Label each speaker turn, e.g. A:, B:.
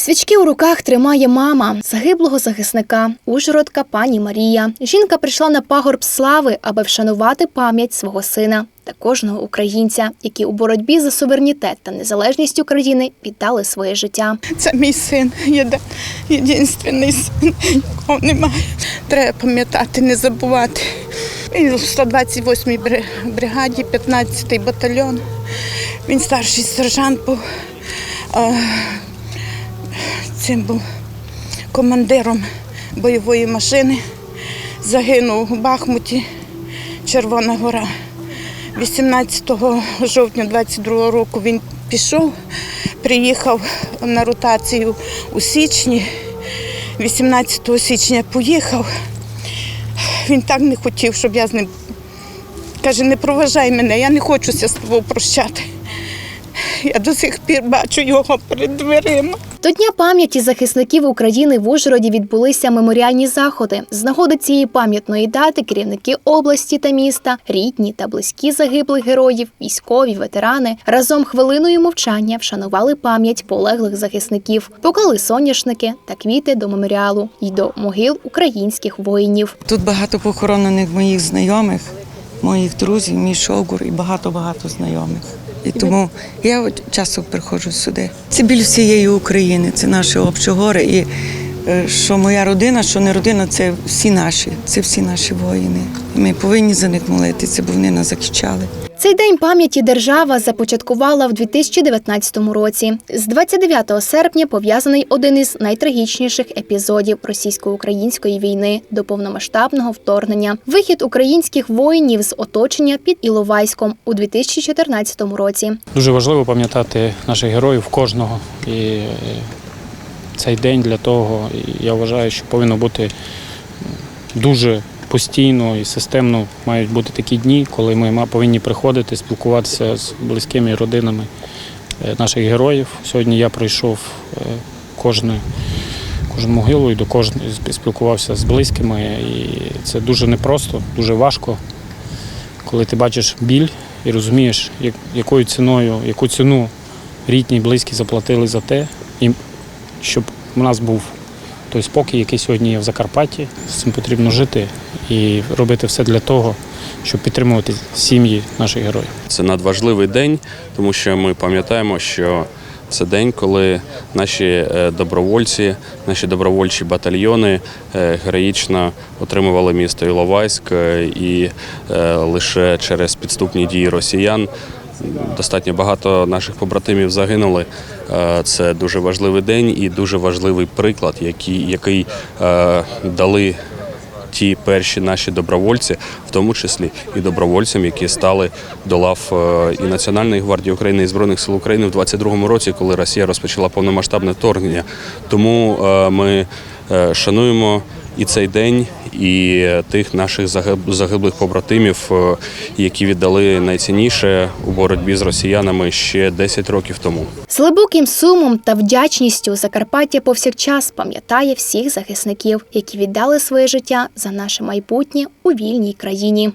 A: Свічки у руках тримає мама загиблого захисника, ужгородка пані Марія. Жінка прийшла на пагорб слави, аби вшанувати пам'ять свого сина та кожного українця, які у боротьбі за суверенітет та незалежність України віддали своє життя.
B: Це мій син, єди- єдинственний син, якого немає. Треба пам'ятати, не забувати. Він у 128-й бри- бригаді, 15-й батальйон. Він старший сержант був. Цим був командиром бойової машини. Загинув у Бахмуті, Червона гора. 18 жовтня 22 року він пішов, приїхав на ротацію у січні. 18 січня поїхав. Він так не хотів, щоб я з ним. Каже, не проважай мене, я не хочуся з тобою прощати. Я до сих пір бачу його перед дверима.
A: До Дня пам'яті захисників України в Ужгороді відбулися меморіальні заходи. З нагоди цієї пам'ятної дати керівники області та міста, рідні та близькі загиблих героїв, військові, ветерани разом хвилиною мовчання вшанували пам'ять полеглих захисників, поклали соняшники та квіти до меморіалу й до могил українських воїнів.
C: Тут багато похоронених моїх знайомих, моїх друзів, мій шогур і багато-багато знайомих. І тому я часто приходжу сюди. Це біль всієї України, це наші общогори. І е, що моя родина, що не родина, це всі наші, це всі наші воїни. Ми повинні за них молитися, бо вони нас захищали.
A: Цей день пам'яті держава започаткувала в 2019 році. З 29 серпня пов'язаний один із найтрагічніших епізодів російсько-української війни до повномасштабного вторгнення. Вихід українських воїнів з оточення під Іловайськом у 2014 році.
D: Дуже важливо пам'ятати наших героїв кожного. І е, цей день для того, я вважаю, що повинно бути дуже постійно і системно мають бути такі дні, коли ми повинні приходити, спілкуватися з близькими родинами е, наших героїв. Сьогодні я пройшов е, кожну, кожну могилу і до кожної спілкувався з близькими. І це дуже непросто, дуже важко коли ти бачиш біль і розумієш, якою ціною, яку ціну рідні близькі заплатили за те, і щоб у нас був той спокій, який сьогодні є в Закарпатті. З цим потрібно жити і робити все для того, щоб підтримувати сім'ї наших героїв.
E: Це надважливий день, тому що ми пам'ятаємо, що це день, коли наші е, добровольці, наші добровольчі батальйони е, героїчно отримували місто Іловайськ, е, і лише через підступні дії росіян. Достатньо багато наших побратимів загинули. Е, Це дуже важливий день і дуже важливий приклад, який, який е, дали ті перші наші добровольці, в тому числі і добровольцям, які стали до лав е, і Національної гвардії України і Збройних сил України в 22-му році, коли Росія розпочала повномасштабне вторгнення. Тому ми шануємо і цей день, і тих наших загиб- загиблих побратимів, е, які віддали найцінніше у боротьбі з росіянами ще 10 років тому.
A: З глибоким сумом та вдячністю Закарпаття повсякчас пам'ятає всіх захисників, які віддали своє життя за наше майбутнє у вільній країні.